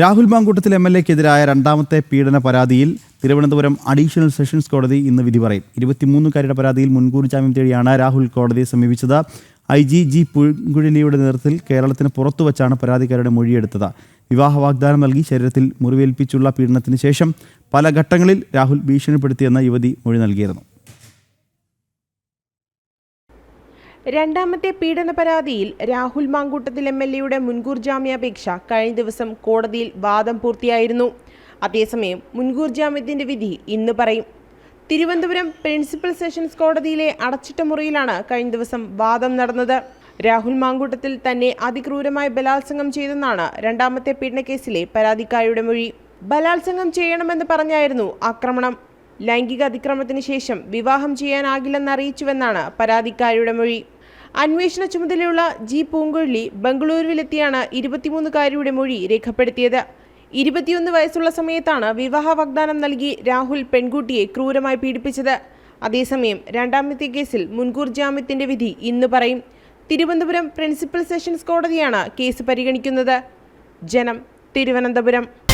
Rahul Mamkootathil M L എക്കെതിരായ രണ്ടാമത്തെ പീഡന പരാതിയിൽ തിരുവനന്തപുരം അഡീഷണൽ സെഷൻസ് കോടതി ഇന്ന് വിധി പറയും. ഇരുപത്തിമൂന്നുകാരുടെ പരാതിയിൽ മുൻകൂർ ജാമ്യം തേടിയാണ് രാഹുൽ കോടതിയെ സമീപിച്ചത്. ഐ ജി ജി പുഴുങ്കുഴലിയുടെ നേതൃത്വത്തിൽ കേരളത്തിന് പുറത്തു വച്ചാണ് പരാതിക്കാരുടെ മൊഴിയെടുത്തത്. വിവാഹ വാഗ്ദാനം നൽകി ശരീരത്തിൽ മുറിവേൽപ്പിച്ചുള്ള പീഡനത്തിന് ശേഷം പല ഘട്ടങ്ങളിൽ രാഹുൽ ഭീഷണിപ്പെടുത്തിയെന്ന യുവതി മൊഴി നൽകിയിരുന്നു. രണ്ടാമത്തെ പീഡന പരാതിയിൽ രാഹുൽ മാങ്കൂട്ടത്തിൽ എം എൽ എയുടെ മുൻകൂർ ജാമ്യാപേക്ഷ കഴിഞ്ഞ ദിവസം കോടതിയിൽ വാദം പൂർത്തിയായിരുന്നു. അതേസമയം മുൻകൂർ ജാമ്യത്തിന്റെ വിധി ഇന്ന് പറയും. തിരുവനന്തപുരം പ്രിൻസിപ്പൽ സെഷൻസ് കോടതിയിലെ അടച്ചിട്ട മുറിയിലാണ് കഴിഞ്ഞ ദിവസം വാദം നടന്നത്. രാഹുൽ മാങ്കൂട്ടത്തിൽ തന്നെ അതിക്രൂരമായി ബലാത്സംഗം ചെയ്തെന്നാണ് രണ്ടാമത്തെ പീഡനക്കേസിലെ പരാതിക്കാരിയുടെ മൊഴി. ബലാത്സംഗം ചെയ്യണമെന്ന് പറഞ്ഞായിരുന്നു ആക്രമണം. ലൈംഗിക അതിക്രമത്തിന് ശേഷം വിവാഹം ചെയ്യാനാകില്ലെന്ന് അറിയിച്ചുവെന്നാണ് പരാതിക്കാരിയുടെ മൊഴി. അന്വേഷണ ചുമതലയുള്ള ജി പൂങ്കുഴലി ബംഗളൂരുവിലെത്തിയാണ് ഇരുപത്തിമൂന്നുകാരിയുടെ മൊഴി രേഖപ്പെടുത്തിയത്. ഇരുപത്തിയൊന്ന് വയസ്സുള്ള സമയത്താണ് വിവാഹ വാഗ്ദാനം നൽകി രാഹുൽ പെൺകുട്ടിയെ ക്രൂരമായി പീഡിപ്പിച്ചത്. അതേസമയം രണ്ടാമത്തെ കേസിൽ മുൻകൂർ ജാമ്യത്തിന്റെ വിധി ഇന്ന് പറയും. തിരുവനന്തപുരം പ്രിൻസിപ്പൽ സെഷൻസ് കോടതിയാണ് കേസ് പരിഗണിക്കുന്നത്. ജനം തിരുവനന്തപുരം.